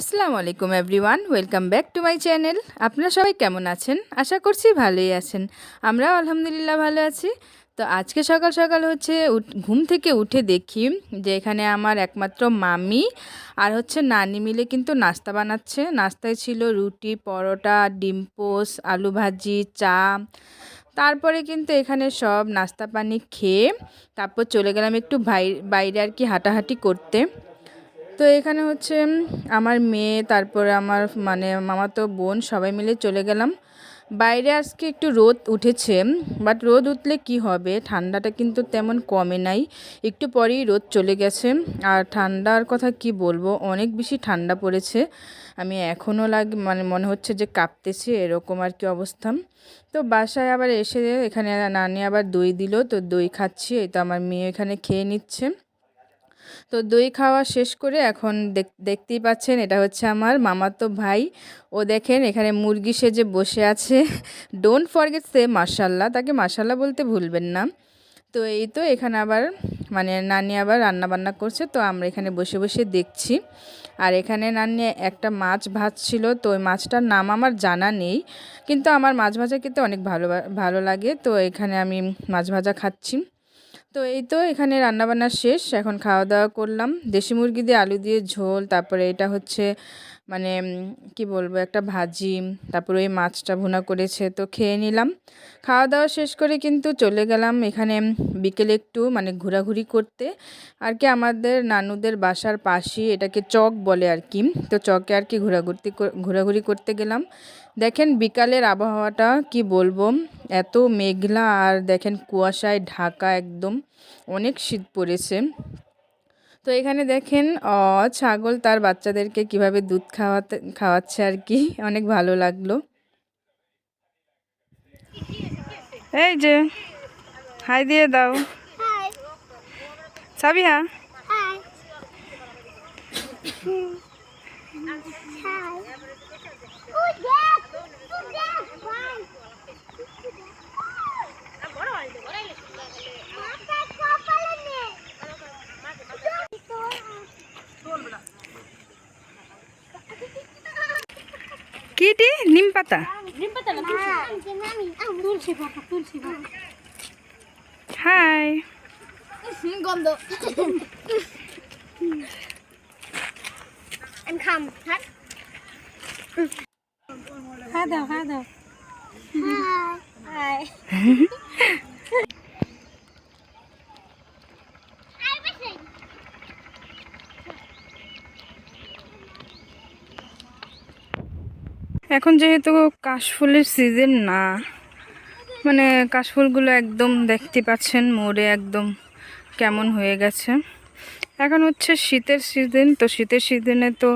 আসসালামু আলাইকুম everyone, welcome back to my channel. আপনারা সবাই কেমন আছেন? আশা করছি ভালোই আছেন। আমরাও আলহামদুলিল্লাহ ভালো আছি। তো আজকে সকাল সকাল হচ্ছে ঘুম থেকে উঠে দেখি যে এখানে আমার একমাত্র মামি আর হচ্ছে নানি মিলে কিন্তু নাস্তা বানাচ্ছে। নাস্তায় ছিল রুটি, পরোটা, ডিম পোস, আলু ভাজি, চা। তারপরে কিন্তু এখানে সব নাস্তা পানি খেয়ে তারপর চলে গেলাম একটু বাইরে আর কি হাঁটাহাঁটি করতে। তো এখানে হচ্ছে আমার মেয়ে, তারপরে আমার মানে মামাতো বোন সবাই মিলে চলে গেলাম। বাইরে আজকে একটু রোদ উঠেছে বাট রোদ উঠলে কি হবে? ঠান্ডাটা কিন্তু তেমন কমে নাই। একটু পরেই রোদ চলে গেছে। আর ঠান্ডার কথা কি বলব? অনেক বেশি ঠান্ডা পড়েছে। আমি এখনও লাগে মানে মনে হচ্ছে যে কাঁপতেছি, এরকম আর কি অবস্থা। তো বাসায় আবার এসে এখানে নানি আবার দই দিল, তো দই খাচ্ছি। এই তো আমার মেয়ে এখানে খেয়ে নিচ্ছে। তো দই খাওয়া শেষ করে এখন দেখ- দেখতেই পাচ্ছেন এটা হচ্ছে আমার মামাতো ভাই। ও দেখেন এখানে মুরগি সেজে বসে আছে। ডোন্ট ফরগেট সে মার্শাল্লাহ তাকে মার্শাল্লাহ বলতে ভুলবেন না। তো এই তো এখানে আবার মানে নানি আবার রান্না বান্না করছে। তো আমরা এখানে বসে বসে দেখছি। আর এখানে নানি একটা মাছ ভাজছিল। তো ওই মাছটার নাম আমার জানা নেই। কিন্তু আমার মাছ ভাজা খেতে অনেক ভালো ভালো লাগে। তো এখানে আমি মাছ ভাজা খাচ্ছি। তো এই তো এখানে রান্নাবান্না শেষ, এখন খাওয়া দাওয়া করলাম। দেশি মুরগি দিয়ে আলু দিয়ে ঝোল, তারপরে এটা হচ্ছে মানে কি বলব, একটা ভাজি, তারপরে ওই মাছটা ভুনা করেছে, তো খেয়ে নিলাম। খাওয়া দাওয়া শেষ করে কিন্তু চলে গেলাম এখানে বিকেলে একটু মানে ঘোরাঘুরি করতে। আর কি আমাদের নানুদের বাসার পাশেই এটাকে চক বলে আর কি, তো চকে আর কি ঘোরাঘুরি কর- ঘোরাঘুরি করতে গেলাম। দেখেন বিকালের আবহাওয়াটা কি বলব এত মেঘলা আর দেখেন কুয়াশায় ঢাকা একদম অনেক শীত পড়েছে। তো এখানে দেখেন ছাগল তার বাচ্চাদেরকে কীভাবে দুধ খাওয়াতে, খাওয়াচ্ছে আর কি, অনেক ভালো লাগল। এই যে, হাই দিয়ে দাও। সাবিহা। কিটি নিম পাতা? তুলসী পাতা? তুলসী পাতা হাই। গন্ধ। খাম হাট খা দাও খা দাও। হাই। এখন যেহেতু কাশফুলের সিজন না মানে কাশফুলগুলো একদম দেখতে পাচ্ছেন, মোড়ে একদম কেমন হয়ে গেছে। এখন হচ্ছে শীতের সিজন তো শীতের সিজনে তো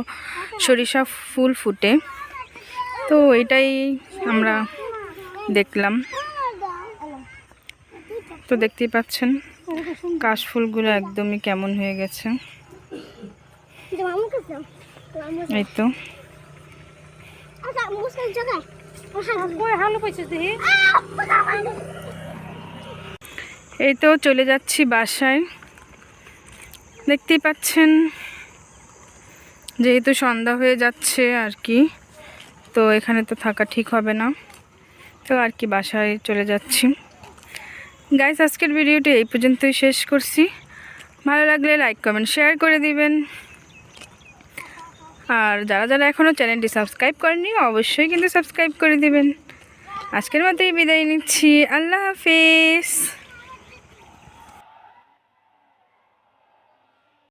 সরিষা ফুল ফুটে। তো এটাই আমরা দেখলাম। তো দেখতেই পাচ্ছেন, কাশফুলগুলো একদমই কেমন হয়ে গেছে। এই তো। এই তো চলে যাচ্ছি বাসায়। দেখতেই পাচ্ছেন, যেহেতু সন্ধ্যা হয়ে যাচ্ছে আর কি, তো এখানে তো থাকা ঠিক হবে না। তো আর কি বাসায় চলে যাচ্ছি। গাইস আজকের ভিডিওটি এই পর্যন্তই শেষ করছি। ভালো লাগলে লাইক কমেন্ট শেয়ার করে দিবেন। আর যারা যারা এখনও চ্যানেলটি সাবস্ক্রাইব করেনি অবশ্যই কিন্তু সাবস্ক্রাইব করে দেবেন। আজকের মতোই বিদায় নিচ্ছি। আল্লাহ হাফিজ।